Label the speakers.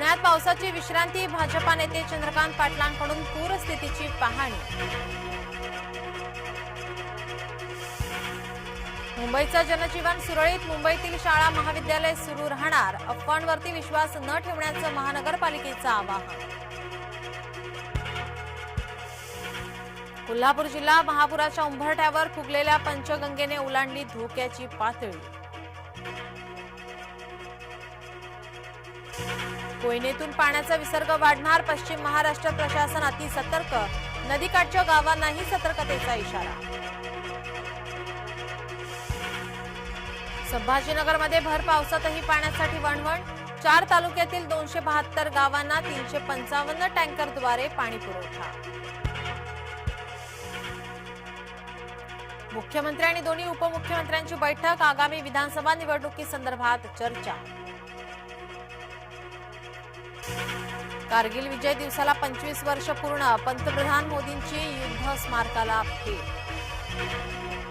Speaker 1: पुण्यात पावसाची विश्रांती भाजपा नेते चंद्रकांत पाटलांकडून पूरस्थितीची पाहणी. मुंबईचं जनजीवन सुरळीत मुंबईतील शाळा महाविद्यालय सुरू राहणार. अफवांवरती विश्वास न ठेवण्याचं महानगरपालिकेचं आवाहन. कोल्हापूर जिल्हा महापुराच्या उंबरठ्यावर फुगलेल्या पंचगंगेने ओलांडली धोक्याची पातळी. कोयनेतून पाण्याचा विसर्ग वाढणार पश्चिम महाराष्ट्र प्रशासन अति सतर्क नदीकाठच्या गावांनाही सतर्कतेचा इशारा. संभाजीनगरमध्ये भर पावसातही पाण्यासाठी वणवण. चार तालुक्यातील दोनशे बहात्तर गावांना तीनशे पंचावन्न टँकरद्वारे पाणी पुरवठा. मुख्यमंत्री आणि दोन्ही उपमुख्यमंत्र्यांची बैठक. आगामी विधानसभा निवडणुकीसंदर्भात चर्चा. कारगिल विजय दिवसाला पंचवीस वर्ष पूर्ण पंतप्रधान मोदींची युद्ध स्मारकाला भेट.